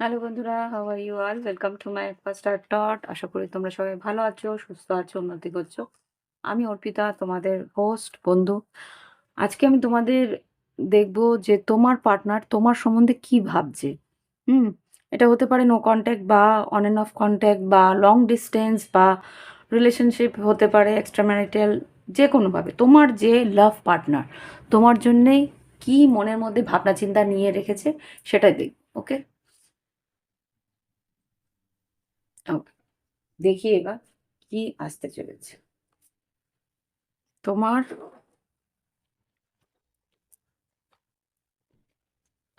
Hello বন্ধুরা how are you all welcome to my first art টট আশা করি তোমরা সবাই ভালো আছো, সুস্থ আছো, উন্নতি করছ। আমি অর্পিতা, তোমাদের হোস্ট বন্ধু। আজকে আমি তোমাদের দেখব যে তোমার পার্টনার তোমার সম্বন্ধে কি ভাবছে। হুম, এটা হতে পারে নো কন্ট্যাক্ট বা অন অ্যান্ড অফ কন্ট্যাক্ট বা লং ডিস্টেন্স বা রিলেশনশিপ হতে পারে এক্সট্রা ম্যারিটাল যে কোনোভাবে। তোমার যে লাভ পার্টনার তোমার জন্যেই কি মনের মধ্যে ভাবনা চিন্তা নিয়ে রেখেছে, সেটাই দেখ ওকে ওকে দেখি এবার কি আসতে চলেছে। তোমার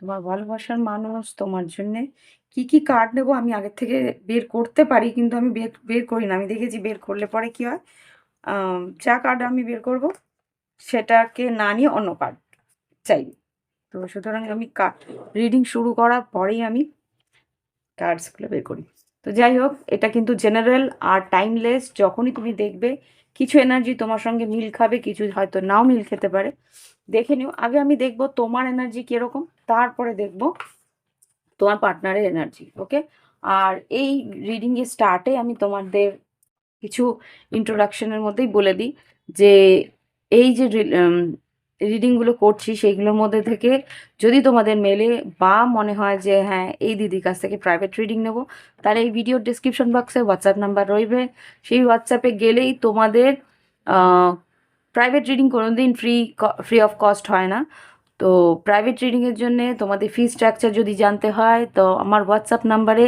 তোমার ভালোবাসার মানুষ তোমার জন্য কি কি কার্ড নেব আমি আগের থেকে বের করতে পারি কিন্তু আমি বের বের করি না। আমি দেখেছি বের করলে পরে কি হয়? যা কার্ড আমি বের করব সেটাকে না নিয়ে অন্য কার্ড চাই। তো সুতরাং আমি রিডিং শুরু করার পরেই আমি কার্ডসগুলো বের করি। তো যাই হোক, এটা কিন্তু জেনারেল আর টাইমলেস যখনই তুমি দেখবে, কিছু এনার্জি তোমার সঙ্গে মিল খাবে, কিছু হয়তো নাও মিল খেতে পারে। দেখে নিও, আগে আমি দেখব তোমার এনার্জি কীরকম, তারপরে দেখব তোমার পার্টনারের এনার্জি ওকে আর এই রিডিংয়ের স্টার্টে আমি তোমাদের কিছু ইন্ট্রোডাকশনের মধ্যেই বলে দিই যে, এই যে রিডিংগুলো করছি সেইগুলোর মধ্যে থেকে যদি তোমাদের মেলে বা মনে হয় যে হ্যাঁ এই দিদির কাছ থেকে প্রাইভেট রিডিং নেব, তাহলে এই ভিডিওর ডিসক্রিপশন বক্সে হোয়াটসঅ্যাপ নাম্বার রইবে। সেই হোয়াটসঅ্যাপে গেলেই তোমাদের প্রাইভেট রিডিং কোনো দিন ফ্রি ফ্রি অফ কস্ট হয় না। তো প্রাইভেট রিডিংয়ের জন্যে তোমাদের ফি স্ট্রাকচার যদি জানতে হয়, তো আমার হোয়াটসঅ্যাপ নাম্বারে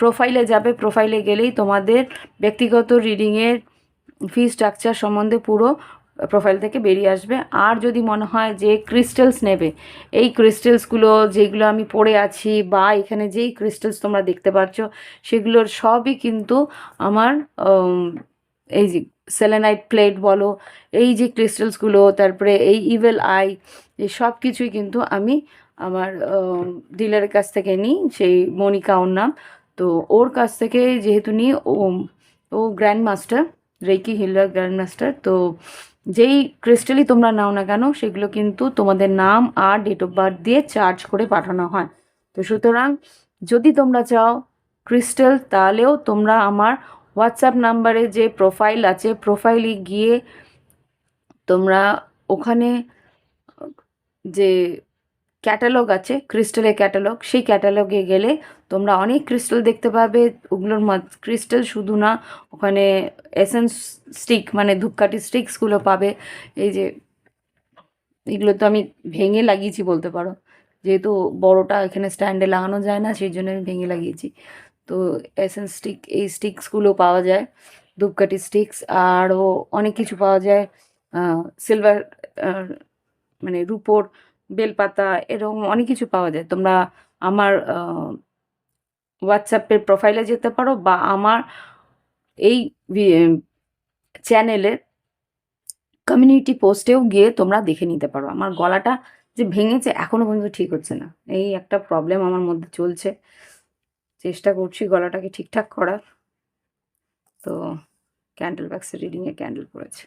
প্রোফাইলে যাবে। প্রোফাইলে গেলেই তোমাদের ব্যক্তিগত রিডিংয়ের ফি স্ট্রাকচার সম্বন্ধে পুরো প্রোফাইল থেকে বেরিয়ে আসবে। আর যদি মনে হয় যে ক্রিস্টালস নেবে, এই ক্রিস্টালসগুলো যেগুলো আমি পড়ে আছি বা এখানে যেই ক্রিস্টালস তোমরা দেখতে পাচ্ছ, সেগুলোর সবই কিন্তু আমার এই যে সেলেনাইট প্লেট বলো, এই যে ক্রিস্টালসগুলো তারপরে এই ইভেল আই এই সব কিছুই কিন্তু আমি আমার ডিলারের কাছ থেকে নিই, সেই মনিকা ওর নাম। তো ওর কাছ থেকে যেহেতু নিই, ও ও grand master reiki healer grand master তো যেই ক্রিস্টালই তোমরা নাও না কেন, সেগুলো কিন্তু তোমাদের নাম আর ডেট অফ বার্থ দিয়ে চার্জ করে পাঠানো হয়। তো সুতরাং যদি তোমরা চাও ক্রিস্টাল, তাহলেও তোমরা আমার হোয়াটসঅ্যাপ নাম্বারে যে প্রোফাইল আছে প্রোফাইলে গিয়ে তোমরা ওখানে যে ক্যাটালগ আছে, ক্রিস্টালের ক্যাটালগ। সেই ক্যাটালগে গেলে তোমরা অনেক ক্রিস্টাল দেখতে পাবে। ওগুলোর ক্রিস্টাল শুধু না, ওখানে এসেন্স স্টিক মানে ধূপকাঠি স্টিক্সগুলো পাবে। এই যে, এগুলো তো আমি ভেঙে লাগিয়েছি বলতে পারো। যেহেতু বড়টা এখানে স্ট্যান্ডে লাগানো যায় না, সেই জন্য আমি ভেঙে লাগিয়েছি। তো এসেন্স স্টিক, এই স্টিক্সগুলো পাওয়া যায়, ধূপকাঠি স্টিক্স, আরও অনেক কিছু পাওয়া যায়। সিলভার মানে রুপোর বেলপাতা এরকম অনেক কিছু পাওয়া যায়। তোমরা আমার হোয়াটসঅ্যাপের প্রোফাইলে যেতে পারো বা আমার এই চ্যানেলের কমিউনিটি পোস্টেও গিয়ে তোমরা দেখে নিতে পারো। আমার গলাটা যে ভেঙেছে এখনও পর্যন্ত ঠিক হচ্ছে না। এই একটা প্রবলেম আমার মধ্যে চলছে। চেষ্টা করছি গলাটাকে ঠিকঠাক করার। তো ক্যান্ডেল ব্যাক্সের রিডিংয়ে ক্যান্ডেল পড়েছে।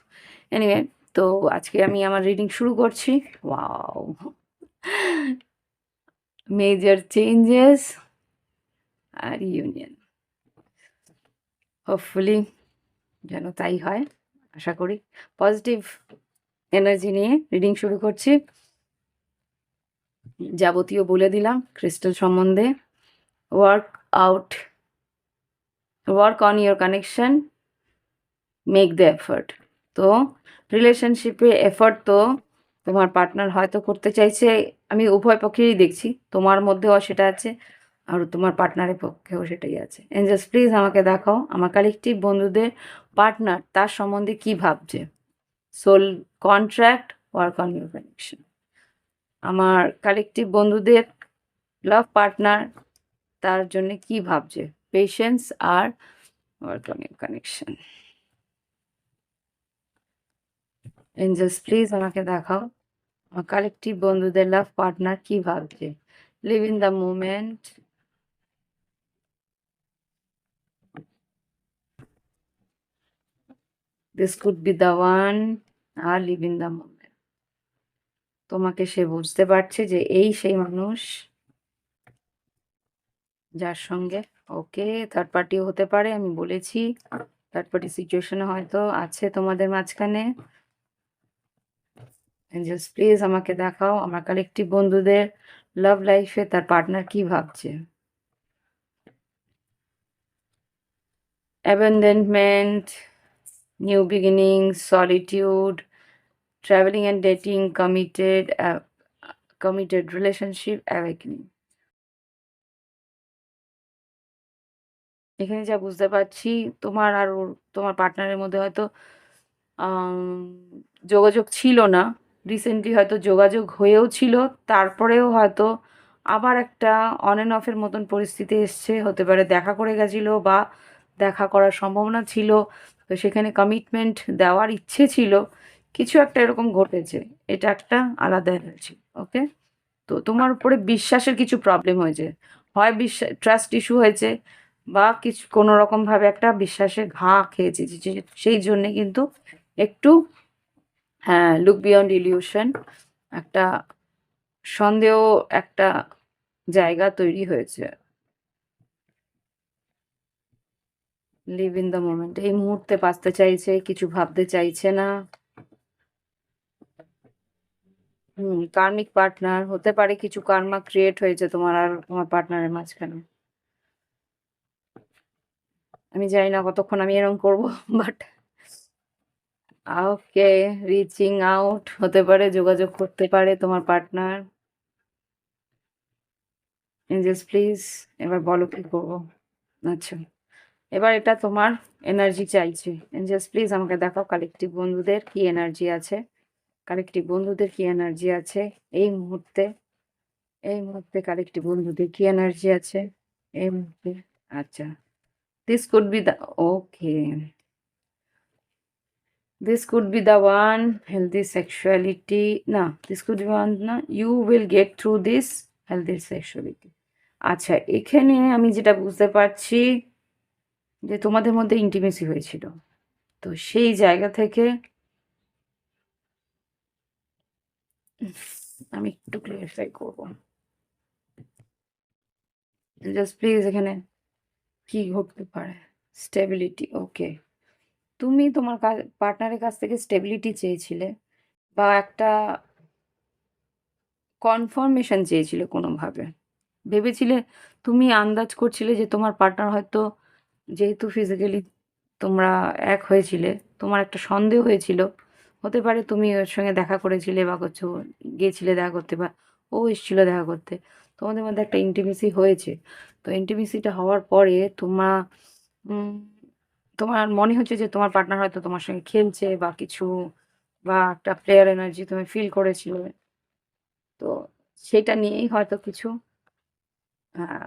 এনিওয়ে তো আজকে আমি আমার রিডিং শুরু করছি। ওয়াও মেজর চেঞ্জেস আর ইউনিয়ন হোপফুলি যেন তাই হয়, আশা করি। পজিটিভ এনার্জি নিয়ে রিডিং শুরু করছি। যাবতীয় বলে দিলাম ক্রিস্টাল সম্বন্ধে। Work out work on your connection make the effort তো রিলেশনশিপে এফর্ট তো তোমার পার্টনার হয়তো করতে চাইছে, আমি উভয় পক্ষেরই দেখছি, তোমার মধ্যেও সেটা আছে আর তোমার পার্টনারের পক্ষেও সেটাই আছে। এঞ্জেলস প্লিজ আমাকে দেখাও আমার কালেকটিভ বন্ধুদের পার্টনার তার সম্বন্ধে কি ভাবছে। Soul contract work on your connection আমার কালেকটিভ বন্ধুদের লাভ পার্টনার তার জন্য কি ভাবছে? Patience R work on your connection angels please আমাকে দেখাও, আমার কালেকটিভ বন্ধুদের লাভ পার্টনার কি ভাবছে? Live in the moment this could be the one R live in the moment তোমাকে সে বুঝতে পারছে যে এই সেই মানুষ যার সঙ্গে, ওকে থার্ড পার্টিও হতে পারে, আমি বলেছি। থার্ড পার্টি সিচুয়েশনে হয়তো আছে তোমাদের মাঝখানে। এঞ্জেলস প্লিজ আমাকে দেখাও আমার কালেকটিভ বন্ধুদের লাভ লাইফে তার পার্টনার কি ভাবছে। Abandonment new beginning solitude travelling and dating committed committed relationship awakening এখানে যা বুঝতে পারছি, তোমার আর তোমার পার্টনারের মধ্যে হয়তো যোগাযোগ ছিল না। রিসেন্টলি হয়তো যোগাযোগ হয়েও ছিল, তারপরেও হয়তো আবার একটা অন অ্যান্ড অফের মতন পরিস্থিতি এসছে, হতে পারে দেখা করে গেছিল বা দেখা করার সম্ভাবনা ছিল। তো সেখানে কমিটমেন্ট দেওয়ার ইচ্ছে ছিল, কিছু একটা এরকম ঘটেছে, এটা একটা আলাদা এনার্জি ওকে তো তোমার উপরে বিশ্বাসের কিছু প্রবলেম হয়েছে হয় বিশ্বাস ট্রাস্ট ইস্যু হয়েছে বা কিছু, কোনো রকমভাবে একটা বিশ্বাসের ঘা খেয়েছে সেই জন্যে কিন্তু একটু হ্যাঁ লুক বিয়ন্ড ইলিউশন একটা সন্দেহ একটা জায়গা তৈরি হয়েছে। লিভ ইন দ্য মোমেন্ট এই মুহূর্তে বাঁচতে চাইছে, কিছু ভাবতে চাইছে না। হুম কার্মিক পার্টনার হতে পারে কিছু কার্মা ক্রিয়েট হয়েছে তোমার আর তোমার পার্টনারের মাঝখানে। আমি জানি না কতক্ষণ আমি এরকম করব বাট ওকে রিচিং আউট হতে পারে, যোগাযোগ করতে পারে তোমার পার্টনার এঞ্জেলস প্লিজ এবার বলো কি করব? আচ্ছা এবার এটা তোমার এনার্জি চাইছে। এঞ্জেলস প্লিজ আমাকে দেখাও কালেকটিভ বন্ধুদের কি এনার্জি আছে। কালেকটিভ বন্ধুদের কি এনার্জি আছে? এই মুহূর্তে এই মুহূর্তে কালেকটিভ বন্ধুদের কি এনার্জি আছে? এই মুহূর্তে আচ্ছা this could be the okay this could be the one healthy sexuality no this could be one না you will get through this healthy sexuality আচ্ছা এখানে আমি যেটা বুঝতে পারছি যে তোমাদের মধ্যে ইন্টিমেসি হয়েছিল তো সেই জায়গা থেকে আমি একটু ক্লিয়ারিফাই করব জাস্ট প্লিজ এখানে কি ঘটতে পারে স্টেবিলিটি ওকে তুমি তোমার পার্টনারের কাছ থেকে স্টেবিলিটি চেয়েছিলে বা একটা কনফার্মেশন চেয়েছিলে কোনোভাবে? ভেবেছিলে তুমি আন্দাজ করছিলে যে তোমার পার্টনার হয়তো যেহেতু ফিজিক্যালি তোমরা এক হয়েছিলে, তোমার একটা সন্দেহ হয়েছিল, হতে পারে তুমি ওর সঙ্গে দেখা করেছিলে বা করছ গিয়েছিলে দেখা করতে বা ও এসেছিল দেখা করতে, তোমাদের মধ্যে একটা ইন্টিমেসি হয়েছে। তো ইন্টিমেসিটা হওয়ার পরে তোমার তোমার মনে হচ্ছে যে তোমার পার্টনার হয়তো তোমার সঙ্গে খেলছে বা কিছু বা একটা প্লেয়ার এনার্জি তুমি ফিল করেছিলে। তো সেটা নিয়েই হয়তো কিছু হ্যাঁ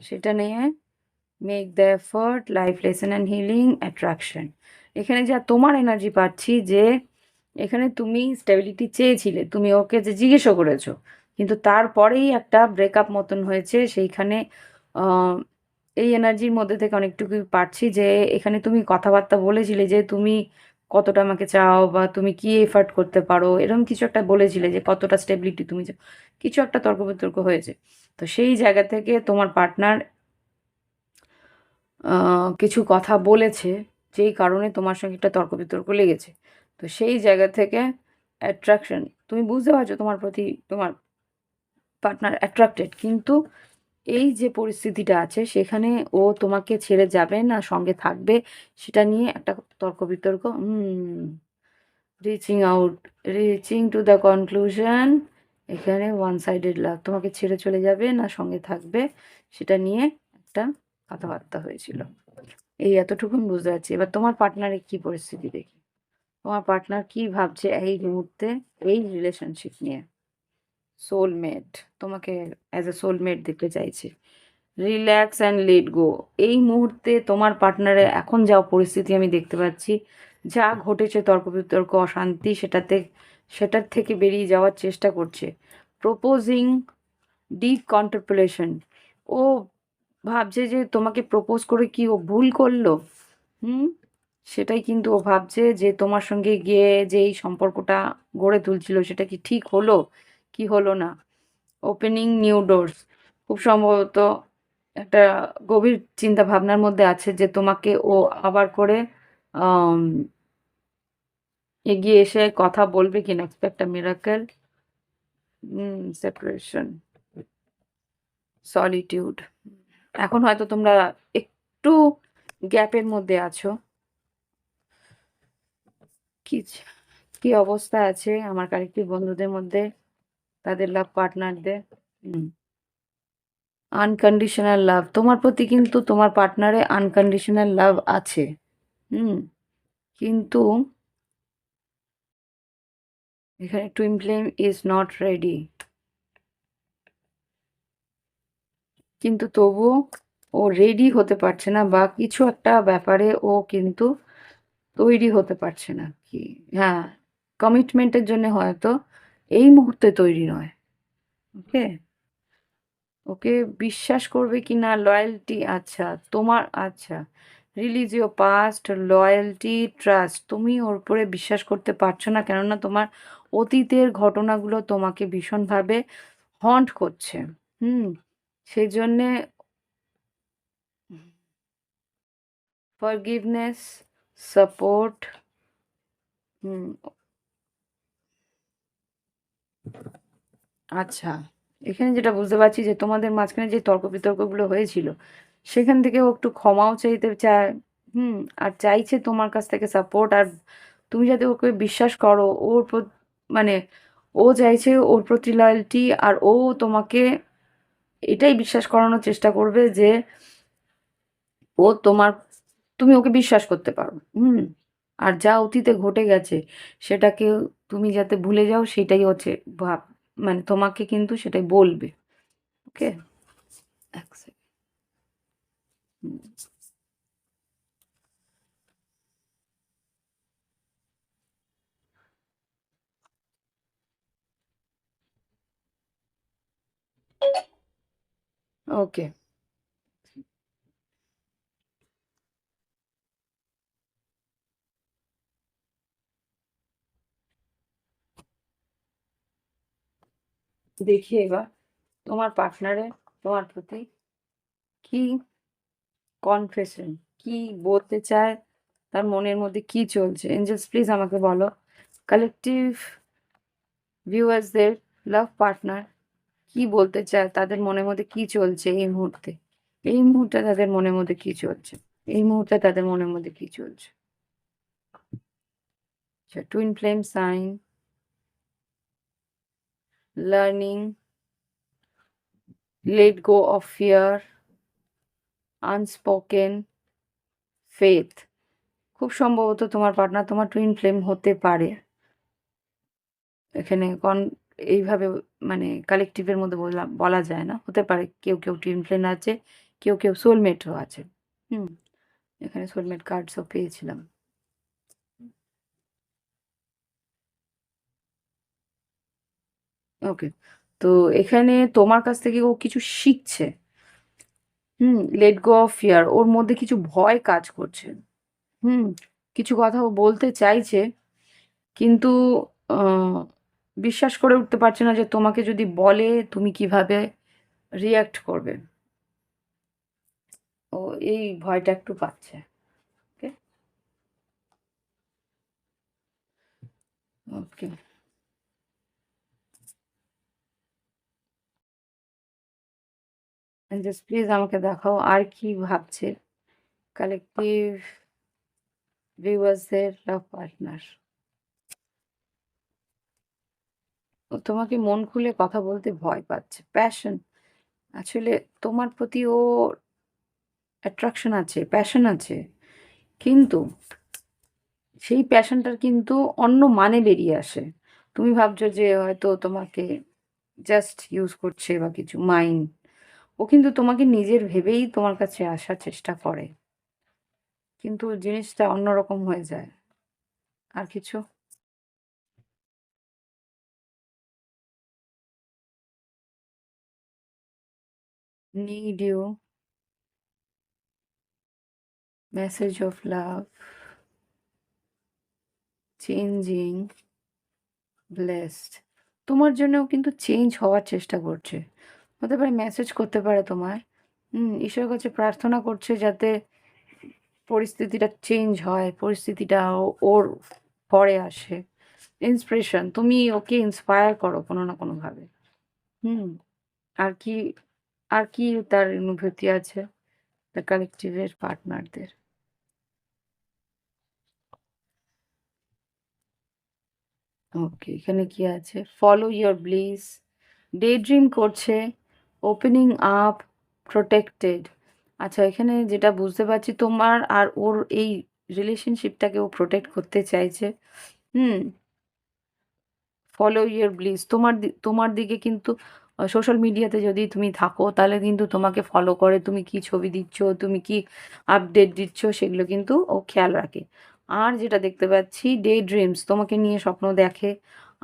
সেটা নিয়ে make the effort life lesson and healing attraction এখানে যা তোমার এনার্জি পাচ্ছি যে এখানে তুমি স্টেবিলিটি চেয়েছিলে, তুমি ওকে যে জিজ্ঞেসও করেছ, কিন্তু তারপরেই একটা ব্রেকআপ মতন হয়েছে, সেইখানে এই এনার্জির মধ্যে থেকে অনেকটুকু পাচ্ছি যে, এখানে তুমি কথাবার্তা বলেছিলে যে, তুমি কতটা আমাকে চাও বা তুমি কি এফার্ট করতে পারো? এরকম কিছু একটা বলেছিলে যে, কতটা স্টেবিলিটি তুমি চাও। কিছু একটা তর্ক বিতর্ক হয়েছে। তো সেই জায়গা থেকে তোমার পার্টনার কিছু কথা বলেছে, যেই কারণে তোমার সঙ্গে একটা তর্ক বিতর্ক লেগেছে। তো সেই জায়গা থেকে অ্যাট্রাকশন তুমি বুঝতে পারছ তোমার প্রতি, তোমার পার্টনার অ্যাট্রাক্টেড কিন্তু এই যে পরিস্থিতিটা আছে, সেখানে ও তোমাকে ছেড়ে যাবে না, সঙ্গে থাকবে, সেটা নিয়ে একটা তর্ক বিতর্ক reaching out reaching to the conclusion এখানে ওয়ান সাইডেড লাভ তোমাকে ছেড়ে চলে যাবে না, সঙ্গে থাকবে, সেটা নিয়ে একটা কথাবার্তা হয়েছিল। এই এতটুকুন বুঝতে পারছি। এবার তোমার পার্টনারের কি পরিস্থিতি দেখি? তোমার পার্টনার কি ভাবছে এই মুহূর্তে, এই রিলেশনশিপ নিয়ে? সোলমেট তোমাকে অ্যাজ এ সোলমেট দেখতে চাইছে। রিল্যাক্স অ্যান্ড লেট গো এই মুহূর্তে তোমার পার্টনারের এখন যা পরিস্থিতি আমি দেখতে পাচ্ছি, যা ঘটেছে তর্ক বিতর্ক, অশান্তি, সেটাতে, সেটার থেকে বেরিয়ে যাওয়ার চেষ্টা করছে। প্রপোজিং ডিপ কন্টেম্পলেশন ও ভাবছে যে তোমাকে প্রপোজ করে কি ও ভুল করল? হুম? সেটাই কিন্তু ও ভাবছে যে তোমার সঙ্গে গিয়ে যে এই সম্পর্কটা গড়ে তুলছিল, সেটা কি ঠিক হলো? কি হলো না? ওপেনিং নিউ ডোরস খুব সম্ভবত একটা গভীর চিন্তা ভাবনার মধ্যে আছে যে তোমাকে ও আবার করে এগিয়ে এসে কথা বলবে কিনা? Expect a miracle separation solitude এখন হয়তো তোমরা একটু গ্যাপের মধ্যে আছো। কি কি অবস্থা আছে আমার কালেক্টিভ বন্ধুদের মধ্যে? তাদের লাভ পার্টনারদের আনকন্ডিশনাল লাভ তোমার প্রতি কিন্তু তোমার পার্টনারে আনকন্ডিশনাল লাভ আছে। হুম। কিন্তু এখানে twin flame is not ready কিন্তু তবুও ও রেডি হতে পারছে না বা কিছু একটা ব্যাপারে ও কিন্তু তৈরি হতে পারছে না। কি? হ্যাঁ কমিটমেন্টের জন্য হয়তো এই মুহূর্তে তৈরি নয়। ওকে? ওকে বিশ্বাস করবে কি না? লয়্যালটি আচ্ছা তোমার আচ্ছা। Release your past loyalty trust তুমি ওর উপরে বিশ্বাস করতে পারছ না, কেননা তোমার অতীতের ঘটনাগুলো তোমাকে ভীষণভাবে হন্ট করছে। হুম? সেই জন্যে ফরগিভনেস সাপোর্ট হুম আচ্ছা এখানে যেটা বুঝতে পারছি যে তোমাদের মাঝখানে যে তর্ক বিতর্কগুলো হয়েছিল, সেখান থেকে ও একটু ক্ষমাও চাইতে চায়, হুম, আর চাইছে তোমার কাছ থেকে সাপোর্ট আর তুমি যাতে ওকে বিশ্বাস করো, ওর মানে ও চাইছে ওর প্রতি লয়্যালটি আর ও তোমাকে এটাই বিশ্বাস করানোর চেষ্টা করবে যে ও তোমার, তুমি ওকে বিশ্বাস করতে পারো, হুম, আর যা অতীতে ঘটে গেছে সেটাকে তুমি যাতে ভুলে যাও সেটাই হচ্ছে ভাব মানে তোমাকে কিন্তু সেটাই বলবে। ওকে এক সেকেন্ড ওকে দেখি এবার তোমার পার্টনারে তোমার প্রতি কি কনফেশন কি বলতে চায়, তার মনের মধ্যে কি চলছে? এঞ্জেলস প্লিজ আমাকে বলো। কালেকটিভ ভিউয়ার্সদের লাভ পার্টনার কি বলতে চায়? তাদের মনের মধ্যে কি চলছে এই মুহূর্তে? এই মুহূর্তে তাদের মনের মধ্যে কি চলছে? এই মুহূর্তে তাদের মনের মধ্যে কি চলছে? Twin flame sign learning let go of fear unspoken faith খুব সম্ভবত তোমার পার্টনার তোমার টুইন ফ্লেম হতে পারে। এখানে কন, এইভাবে মানে কালেকটিভের মধ্যে বলা বলা যায় না। হতে পারে কেউ কেউ টুইন ফ্লেম আছে, কেউ কেউ সোলমেটও আছে। হুম, এখানে সোলমেট কার্ডসও পেয়েছিলাম। ওকে তো এখানে তোমার কাছ থেকে ও কিছু শিখছে? হুম লেট গো অফ ফিয়ার ওর মধ্যে কিছু ভয় কাজ করছে। হুম, কিছু কথা ও বলতে চাইছে, কিন্তু বিশ্বাস করে উঠতে পারছে না যে তোমাকে যদি বলে, তুমি কীভাবে রিয়াক্ট করবে? ও এই ভয়টা একটু পাচ্ছে। ওকে ওকে জাস্ট প্লিজ আমাকে দেখাও আর কি ভাবছে। কালেকটিভ ভিউয়ার্সদের লাভ পার্টনার তোমাকে মন খুলে কথা বলতে ভয় পাচ্ছে। প্যাশন আসলে তোমার প্রতি ও অ্যাট্রাকশন আছে প্যাশন আছে। কিন্তু সেই প্যাশনটার কিন্তু অন্য মানে বেরিয়ে আসে। তুমি ভাবছ যে হয়তো তোমাকে জাস্ট ইউজ করছে বা কিছু মাইন্ড ও কিন্তু তোমাকে নিজের ভেবেই তোমার কাছে আসার চেষ্টা করে। কিন্তু জিনিসটা অন্যরকম হয়ে যায়। আর কিছু? Need you. Message of love. Changing. Blessed. তোমার জন্যও কিন্তু চেঞ্জ হওয়ার চেষ্টা করছে। হতে পারে মেসেজ করতে পারে তোমায় হুম, ঈশ্বরের কাছে প্রার্থনা করছে যাতে পরিস্থিতিটা চেঞ্জ হয়, পরিস্থিতিটা ওর পরে আসে। ইন্সপিরেশন তুমি ওকে ইন্সপায়ার করো কোনো না কোনোভাবে। হুম, আর কি আর কি তার অনুভূতি আছে দ্য কালেক্টিভের পার্টনারদের? ওকে, এখানে কি আছে? Follow your bliss, day dream করছে, ওপেনিং আপ, প্রোটেক্টেড আচ্ছা এখানে যেটা বুঝতে পারছি তোমার আর ওর এই রিলেশনশিপটাকে ও প্রোটেক্ট করতে চাইছে। হুম। ফলো ইওর ব্লিস তোমার তোমার দিকে কিন্তু সোশ্যাল মিডিয়াতে যদি তুমি থাকো তাহলে কিন্তু তোমাকে ফলো করে তুমি কি ছবি দিচ্ছ, তুমি কি আপডেট দিচ্ছ সেগুলো কিন্তু ও খেয়াল রাখে। আর যেটা দেখতে পাচ্ছি ডে ড্রিমস তোমাকে নিয়ে স্বপ্ন দেখে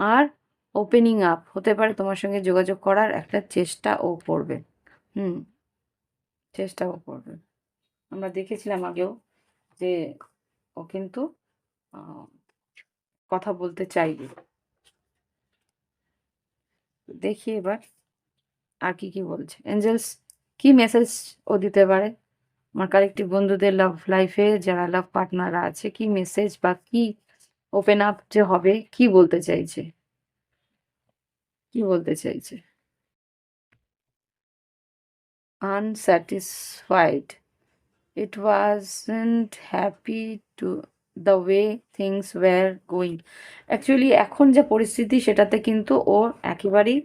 আর ওপেনিং আপ হতে পারে তোমার সঙ্গে যোগাযোগ করার একটা চেষ্টা ও করবে। হুম। চেষ্টাও করবে। আমরা দেখেছিলাম আগেও যে ও কিন্তু কথা বলতে চাইবে। দেখি এবার আর কি, কি বলছে। এঞ্জেলস কি মেসেজ ও দিতে পারে? আমার কালেক্টিভ বন্ধুদের লাভ লাইফে যারা লাভ পার্টনাররা আছে কি মেসেজ বা কি ওপেন আপ যে হবে কি বলতে চাইছে? কি বলতে চাইছে? unsatisfied. It wasn't happy to the way things were going. Actually এখন যে পরিস্থিতি, সেটাতে কিন্তু ওর একেবারেই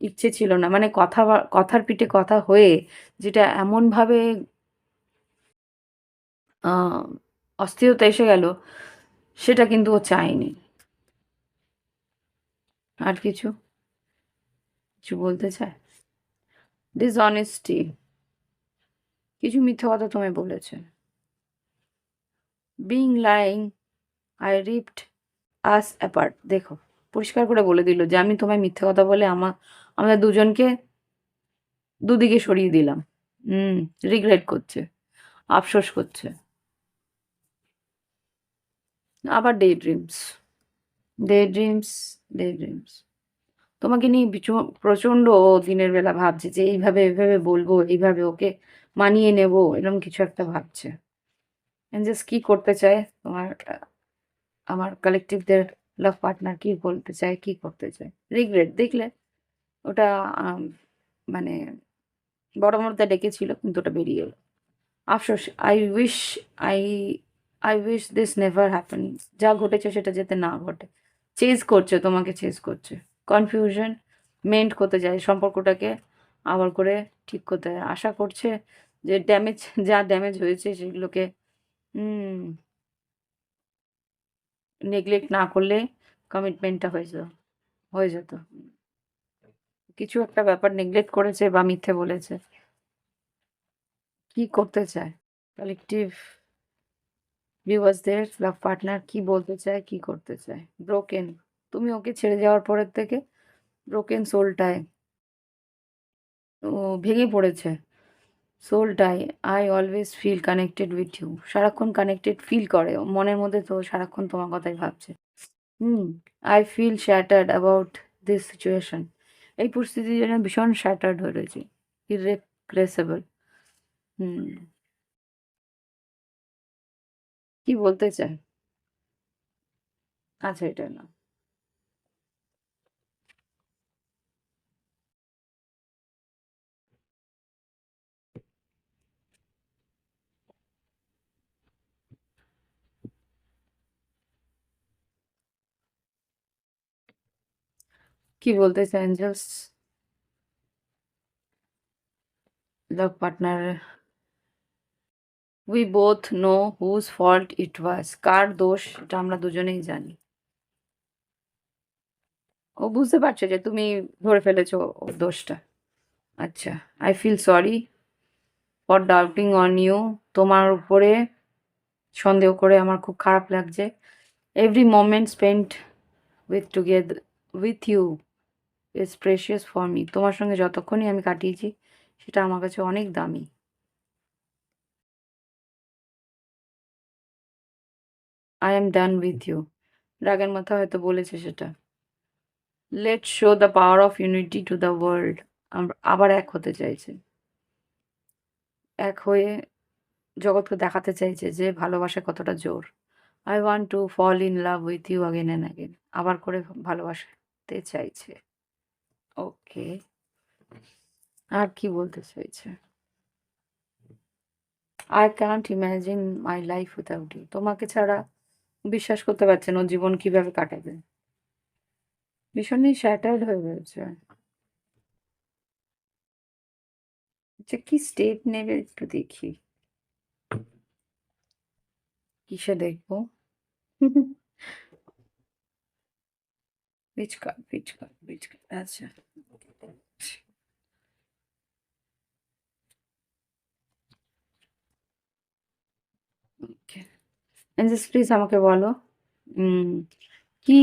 ইচ্ছে ছিল না। মানে কথা কথার পিঠে কথা হয়ে, যেটা এমনভাবে অস্থিরতা এসে গেল, সেটা কিন্তু ও চায়নি। আর কিছু? কিছু বলতে চায়? ডিসঅনেস্টি কিছু মিথ্যে কথা তোমায় বলেছে। Being lying I ripped us apart দেখো পরিষ্কার করে বলে দিল যে আমি তোমায় মিথ্যে কথা বলে আমা আমাদের দুজনকে দুদিকে সরিয়ে দিলাম। হুম, রিগ্রেট করছে, আফসোস করছে। আবার day dreams, day dreams, day dreams. তোমাকে নিয়ে প্রচণ্ড দিনের বেলা ভাবছে যে এইভাবে, এইভাবে বলব, এইভাবে ওকে মানিয়ে নেব এরকম কিছু একটা ভাবছে। এঞ্জেলস কি করতে চায় তোমার আমার কালেক্টিভদের লাভ পার্টনার কি বলতে চায়, কি করতে চায়? রিগ্রেট দেখলে? ওটা মানে বড় মুর্দা ডেকেছিল কিন্তু ওটা বেরিয়ে এলো। আফসোস I wish I I wish this never happen যা ঘটেছে সেটা যাতে না ঘটে। চেজ করছে, তোমাকে চেজ করছে। কনফিউশন মেন্ট করতে চায় সম্পর্কটাকে আবার করে ঠিক করতে আশা করছে যে ড্যামেজ যা ড্যামেজ হয়েছে সেগুলোকে। নেগলেক্ট না করলে কমিটমেন্টটা হয়ে যেত হয়ে যেত। কিছু একটা ব্যাপার নেগলেক্ট করেছে বা মিথ্যে বলেছে। কি করতে চায়? কালেক্টিভ ভিউয়ার্সদের লাভ পার্টনার কি বলতে চায়, কি করতে চায়? ব্রোকেন তুমি ওকে ছেড়ে যাওয়ার পরের থেকে ব্রোকেন সোলটায় ও ভেঙে পড়েছে। সোলটায় I always feel connected with you সারাক্ষণ কানেক্টেড ফিল করে। মনের মধ্যে তো সারাক্ষণ তোমার কথাই ভাবছে। হুম I feel shattered about this situation এই পরিস্থিতির জন্য ভীষণ শ্যাটার্ড হয়ে রয়েছে। ইরেপ্রেসেবল হুম। কি বলতে চায়? আচ্ছা এটা না কি বলতে চায় angels love partner we both know whose fault it was কার দোষ, এটা আমরা দুজনেই জানি। ও বুঝতে পারছে যে তুমি ধরে ফেলেছো ওর দোষটা। আচ্ছা I feel sorry for doubting on you তোমার উপরে সন্দেহ করে আমার খুব খারাপ লাগছে। Every moment spend with together with you is precious for me তোমার সঙ্গে যতক্ষণই আমি কাটিয়েছি, সেটা আমার কাছে অনেক দামি। I am done with you রাগের মাথা হয়তো বলেছে সেটা। Let show the power of unity to the world আমরা আবার এক হতে চাইছে। এক হয়ে জগৎকে দেখাতে চাইছে যে ভালোবাসা কতটা জোর। I want to fall in love with you again and again আবার করে ভালোবাসতে চাইছে। ওকে। আর কি বলতে চাইছে? I can't imagine my life without you তোমাকে ছাড়া বিশ্বাস করতে পারছেন ও জীবন কীভাবে কাটাবে? ভীষণই শ্যাটার্ড হয়ে রয়েছে আচ্ছা কি স্টেপ নেবে একটু দেখি। কিসে দেখব? which card which card which card আচ্ছা এঞ্জেলস প্লিজ আমাকে বলো কি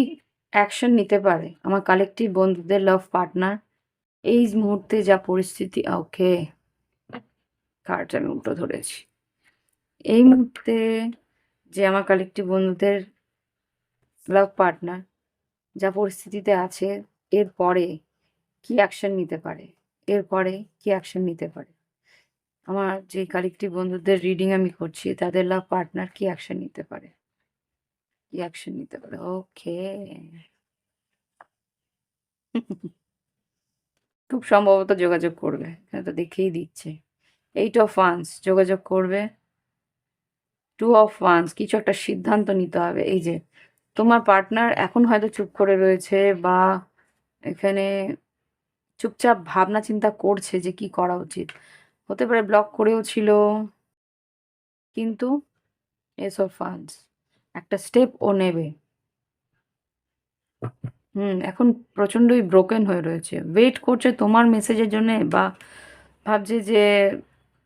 অ্যাকশন নিতে পারে আমার কালেকটিভ বন্ধুদের লাভ পার্টনার এই মুহূর্তে যা পরিস্থিতি ওকে কার্ড আমি উল্টো ধরেছি। এই মুহূর্তে যে আমার কালেকটিভ বন্ধুদের লাভ পার্টনার যা পরিস্থিতিতে আছে এরপরে কি অ্যাকশন নিতে পারে? এরপরে কি অ্যাকশন নিতে পারে? আমার যে কালেকটিভ বন্ধুদের রিডিং আমি করছি, তাদের লাভ পার্টনার কি অ্যাকশন নিতে পারে? কি অ্যাকশন নিতে পারে? ওকে খুব সম্ভবত যোগাযোগ করবে, এখানে তো দেখেই দিচ্ছে। এইট অফ ওয়ান্স যোগাযোগ করবে। টু অফ ওয়ান্স কিছু একটা সিদ্ধান্ত নিতে হবে। এই যে তোমার পার্টনার এখন হয়তো চুপ করে রয়েছে বা এখানে চুপচাপ ভাবনা চিন্তা করছে যে কি করা উচিত। হতে পারে ব্লক করেও ছিল, কিন্তু এস অফ ফান্ডস একটা স্টেপ ও নেবে। হুম, এখন প্রচণ্ডই ব্রোকেন হয়ে রয়েছে। ওয়েট করছে তোমার মেসেজের জন্যে বা ভাবছে যে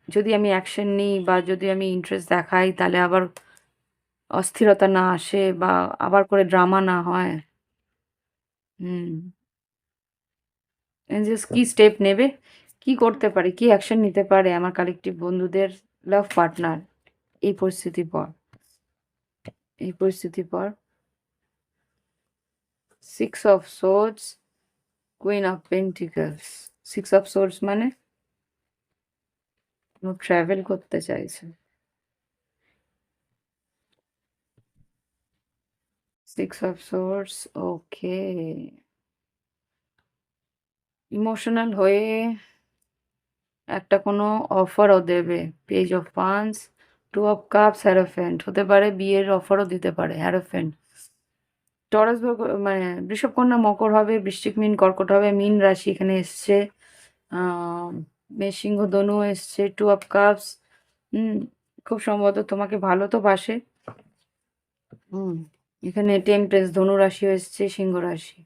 যদি আমি অ্যাকশন নিই বা যদি আমি ইন্টারেস্ট দেখাই তাহলে আবার অস্থিরতা না আসে বা আবার করে ড্রামা না হয়। হুম। জাস্ট কি স্টেপ নেবে? কি করতে পারে? কি অ্যাকশন নিতে পারে? আমার কালেকটিভ বন্ধুদের লাভ পার্টনার এই পরিস্থিতির পর। এই পরিস্থিতির পর। Six of swords queen of pentacles six of swords মানে? ট্রাভেল করতে চাইছে। Six of swords okay emotional হয়ে একটা কোনো অফারও দেবে। পেজ অফ পান্স টু অফ কাপস হ্যারোফেন্ট হতে পারে বিয়ের অফারও দিতে পারে হ্যারোফেন্ট টরাস মানে বৃষভ কন্যা মকর হবে, বৃশ্চিক মিন, কর্কট হবে, মিন রাশি এখানে এসছে। মেষিংহ ধনু এসছে টু অফ কাপস হুম, খুব সম্ভবত তোমাকে ভালো তো বাসে। হুম। এখানে টেম্পটেন্স ধনু রাশি এসছে সিংহ রাশি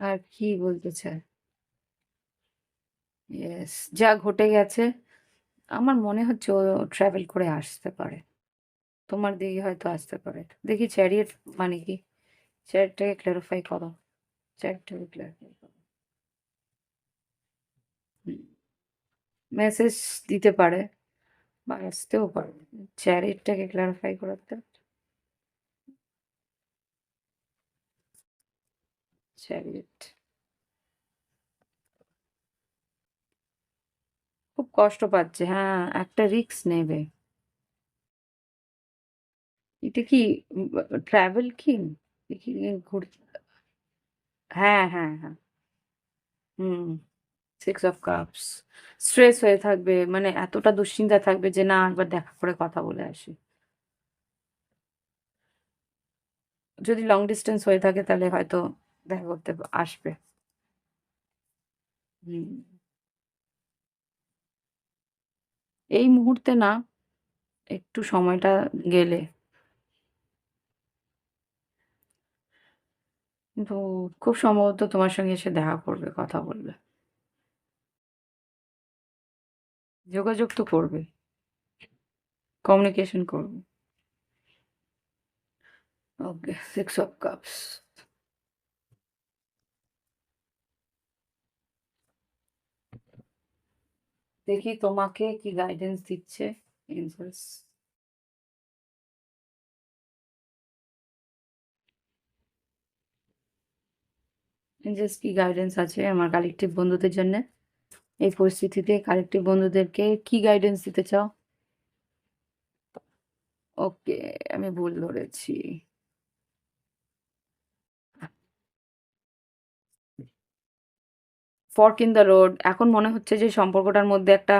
আর কি বলতে চায় যা ঘটে গেছে, আমার মনে হচ্ছে ও ট্রাভেল করে আসতে পারে। তোমার দিকে হয়তো আসতে পারে। দেখি চ্যারিয়েট মানে কি? চ্যারিটটাকে ক্লারিফাই করো। চ্যারিটটাকে ক্লারিফাই মেসেজ দিতে পারে বা আসতেও পারে। চ্যারিটটাকে ক্লারিফাই করাতে। খুব কষ্ট পাচ্ছে হ্যাঁ একটা রিস্ক নেবে। এটা কি ট্রাভেল কি ঘুরতে হ্যাঁ হ্যাঁ হ্যাঁ। হুম। সিক্স অফ কাপস স্ট্রেস হয়ে থাকবে মানে এতটা দুশ্চিন্তা থাকবে যে না, একবার দেখা করে কথা বলে আসি। যদি লং ডিস্টেন্স হয়ে থাকে তাহলে হয়তো দেখা করতে আসবে। এই মুহূর্তে না, একটু সময়টা গেলে। কিন্তু খুব সম্ভবত তোমার সঙ্গে এসে দেখা করবে, কথা বলবে। যোগাযোগ তো করবে। কমিউনিকেশন করবে। ওকে সিক্স অফ কাপস দেখি তোমাকে কি গাইডেন্স দিচ্ছে এঞ্জেলস জাস্ট কি গাইডেন্স আছে আমার কালেকটিভ বন্ধুদের জন্য? এই পরিস্থিতিতে কালেকটিভ বন্ধুদেরকে কি গাইডেন্স দিতে চাও? ওকে আমি ভুল ধরেছি। ফর্ক ইন দ্য রোড এখন মনে হচ্ছে যে সম্পর্কটার মধ্যে একটা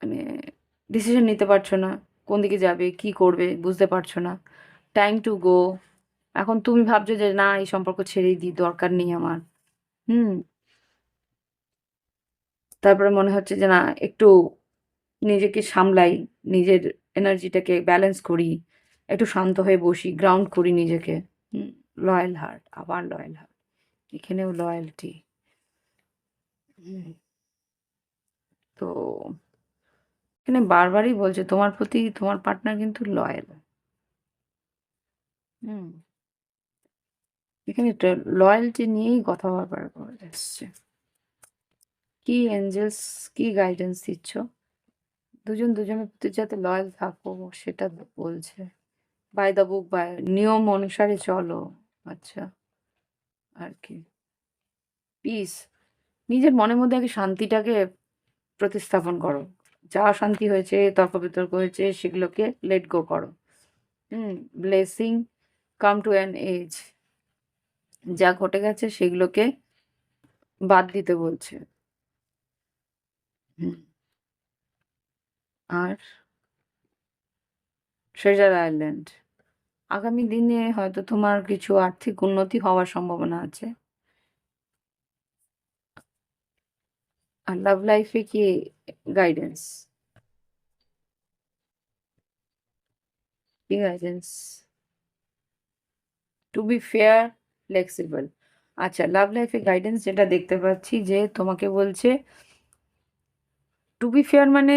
মানে ডিসিশন নিতে পারছ না, কোন দিকে যাবে, কি করবে, বুঝতে পারছ না। টাইম টু গো এখন তুমি ভাবছ যে না, এই সম্পর্ক ছেড়েই দিই দরকার নেই আমার। হুম তারপরে মনে হচ্ছে যে, না, একটু নিজেকে সামলাই, নিজের এনার্জিটাকে ব্যালেন্স করি, একটু শান্ত হয়ে বসি গ্রাউন্ড করি নিজেকে। লয়াল হার্ট আবার লয়াল হার্ট এখানেও লয়ালটি তো এখানে বারবারই বলছে, তোমার প্রতি তোমার পার্টনার কিন্তু লয়াল হুম। এখানে লয়্যালটি নিয়েই কথা বারবার করে এসছে কি এঞ্জেলস কি গাইডেন্স দিচ্ছ? দুজন দুজনের প্রতি যাতে লয়াল থাকো, সেটা বলছে। বাই দ্য বুক বাই নিয়ম অনুসারে চলো আচ্ছা। আর কি? পিস নিজের মনের মধ্যে আগে শান্তিটাকে প্রতিস্থাপন করো। যা অশান্তি হয়েছে তর্ক বিতর্ক হয়েছে, সেগুলোকে লেট গো করো। হুম blessing come to an edge যা ঘটে গেছে, সেগুলোকে বাদ দিতে বলছে। আর ট্রেজার আইল্যান্ড আগামী দিনে হয়তো তোমার কিছু আর্থিক উন্নতি হওয়ার সম্ভাবনা আছে। আর লাভ লাইফে কি গাইডেন্স কি guidance to be fair flexible আচ্ছা লাভ লাইফে গাইডেন্স যেটা দেখতে পাচ্ছি যে তোমাকে বলছে টু বি ফেয়ার মানে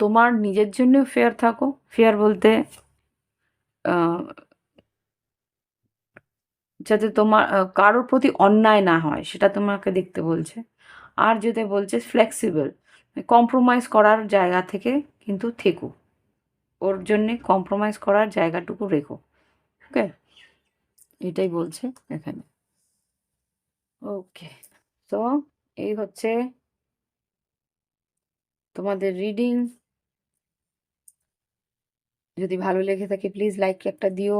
তোমার নিজের জন্য ফেয়ার থাকো। ফেয়ার বলতে যাতে তোমার কারোর প্রতি অন্যায় না হয়, সেটা তোমাকে দেখতে বলছে। আর যেটা বলছে ফ্লেক্সিবল কম্প্রোমাইজ করার জায়গা থেকে কিন্তু থেকো। ওর জন্যে কম্প্রোমাইজ করার জায়গাটুকু রেখো। ওকে এটাই বলছে এখানে। ওকে তো এই হচ্ছে তোমাদের রিডিং যদি ভালো লেগে থাকে প্লিজ লাইক একটা দিও।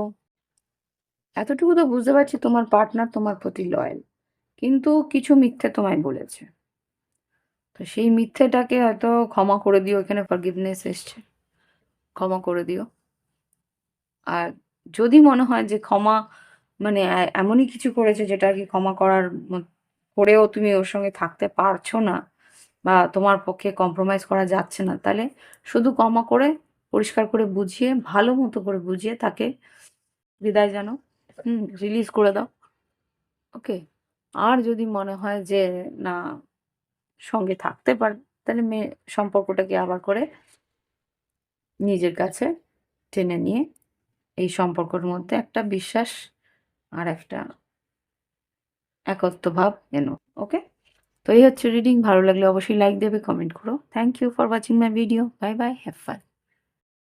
এতটুকু তো বুঝতে পারছি তোমার পার্টনার তোমার প্রতি লয়াল কিন্তু কিছু মিথ্যে তোমায় বলেছে। তো সেই মিথ্যেটাকে হয়তো ক্ষমা করে দিও, এখানে ফরগিভনেস এসছে। ক্ষমা করে দিও। আর যদি মনে হয় যে ক্ষমা মানে এমনই কিছু করেছে যেটা আর কি ক্ষমা করার করেও তুমি ওর সঙ্গে থাকতে পারছ না বা তোমার পক্ষে কম্প্রোমাইজ করা যাচ্ছে না, তাহলে শুধু কমা করে, পরিষ্কার করে বুঝিয়ে, ভালো মতো করে বুঝিয়ে তাকে বিদায় জানো। হুম রিলিজ করে দাও। ওকে আর যদি মনে হয় যে, না, সঙ্গে থাকতে পার তাহলে মেয়ে সম্পর্কটাকে আবার করে নিজের কাছে টেনে নিয়ে এই সম্পর্কের মধ্যে একটা বিশ্বাস আর একটা একত্ব ভাব এনো। ওকে তো এই হচ্ছে রিডিং ভালো লাগলে অবশ্যই লাইক দেবে কমেন্ট করো। Thank you for watching my video bye bye have fun